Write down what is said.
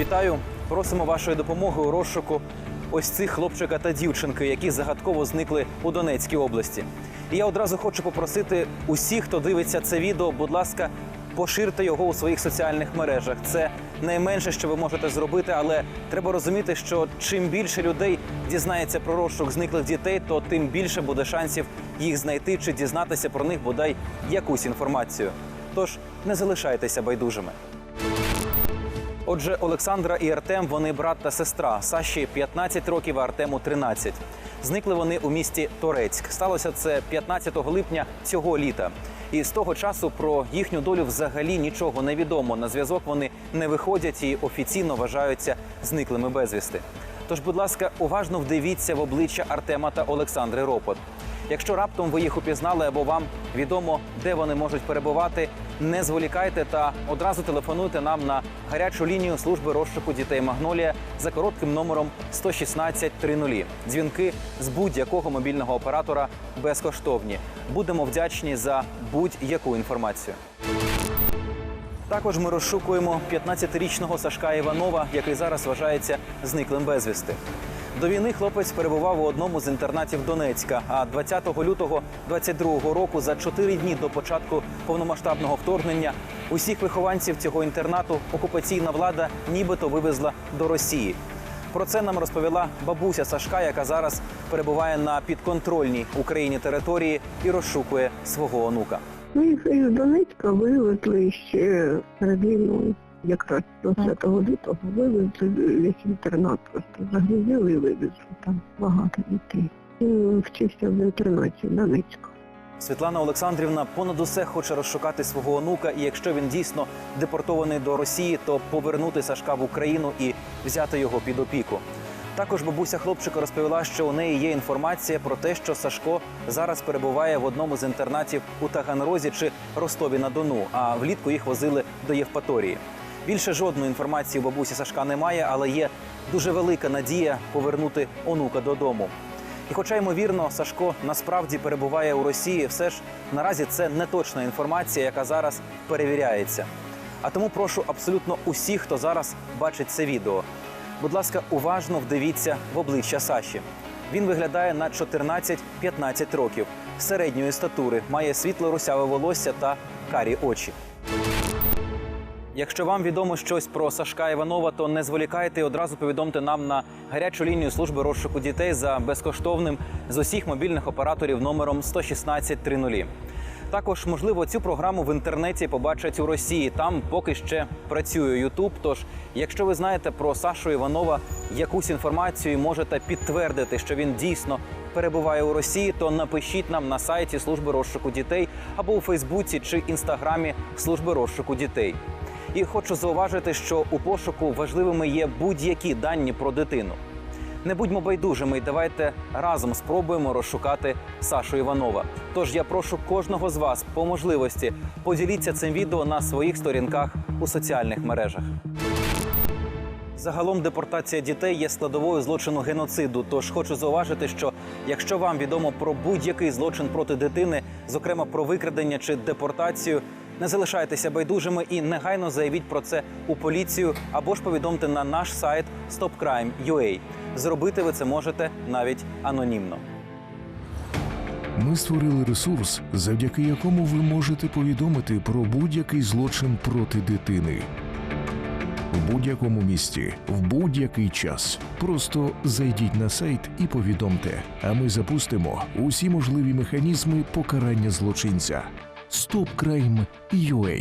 Вітаю! Просимо вашої допомоги у розшуку ось цих хлопчика та дівчинки, які загадково зникли у Донецькій області. І я одразу хочу попросити усіх, хто дивиться це відео, будь ласка, поширте його у своїх соціальних мережах. Це найменше, що ви можете зробити, але треба розуміти, що чим більше людей дізнається про розшук зниклих дітей, то тим більше буде шансів їх знайти чи дізнатися про них бодай якусь інформацію. Тож не залишайтеся байдужими. Отже, Олександра і Артем вони брат та сестра. Саші 15 років, а Артему 13. Зникли вони у місті Торецьк. Сталося це 15 липня цього літа. І з того часу про їхню долю взагалі нічого не відомо. На зв'язок вони не виходять і офіційно вважаються зниклими безвісти. Тож, будь ласка, уважно вдивіться в обличчя Артема та Олександри Ропот. Якщо раптом ви їх упізнали або вам відомо, де вони можуть перебувати, не зволікайте та одразу телефонуйте нам на гарячу лінію служби розшуку дітей Магнолія за коротким номером 116 30. Дзвінки з будь-якого мобільного оператора безкоштовні. Будемо вдячні за будь-яку інформацію. Також ми розшукуємо 15-річного Сашка Іванова, який зараз вважається зниклим безвісти. До війни хлопець перебував у одному з інтернатів Донецька. А 20 лютого 22-го року, за 4 дні до початку повномасштабного вторгнення, усіх вихованців цього інтернату окупаційна влада нібито вивезла до Росії. Про це нам розповіла бабуся Сашка, яка зараз перебуває на підконтрольній Україні території і розшукує свого онука. Ну, їх із Донецька вивезли ще перед війною. Якраз 20 лютого вивезли весь інтернат просто загрузили і вивезли там багато дітей. Він вчився в інтернаті в Донецьку. Світлана Олександрівна понад усе хоче розшукати свого онука, і якщо він дійсно депортований до Росії, то повернути Сашка в Україну і взяти його під опіку. Також бабуся хлопчика розповіла, що у неї є інформація про те, що Сашко зараз перебуває в одному з інтернатів у Таганрозі чи Ростові на Дону, а влітку їх возили до Євпаторії. Більше жодної інформації у бабусі Сашка немає, але є дуже велика надія повернути онука додому. І хоча ймовірно, Сашко насправді перебуває у Росії, все ж наразі це не точна інформація, яка зараз перевіряється. А тому прошу абсолютно усіх, хто зараз бачить це відео. Будь ласка, уважно вдивіться в обличчя Саші. Він виглядає на 14-15 років, середньої статури, має світло русяве волосся та карі очі. Якщо вам відомо щось про Сашка Іванова, то не зволікайте і одразу повідомте нам на гарячу лінію служби розшуку дітей за безкоштовним з усіх мобільних операторів номером 116 30. Також, можливо, цю програму в інтернеті побачать у Росії. Там поки ще працює Ютуб. Тож, якщо ви знаєте про Сашу Іванова якусь інформацію і можете підтвердити, що він дійсно перебуває у Росії, то напишіть нам на сайті служби розшуку дітей або у Фейсбуці чи інстаграмі служби розшуку дітей. І хочу зауважити, що у пошуку важливими є будь-які дані про дитину. Не будьмо байдужими і давайте разом спробуємо розшукати Сашу Іванова. Тож я прошу кожного з вас по можливості поділіться цим відео на своїх сторінках у соціальних мережах. Загалом депортація дітей є складовою злочину геноциду. Тож хочу зауважити, що якщо вам відомо про будь-який злочин проти дитини, зокрема про викрадення чи депортацію, не залишайтеся байдужими і негайно заявіть про це у поліцію або ж повідомте на наш сайт stopcrime.ua. Зробити ви це можете навіть анонімно. Ми створили ресурс, завдяки якому ви можете повідомити про будь-який злочин проти дитини. В будь-якому місті, в будь-який час. Просто зайдіть на сайт і повідомте, а ми запустимо усі можливі механізми покарання злочинця. StopCrime.ua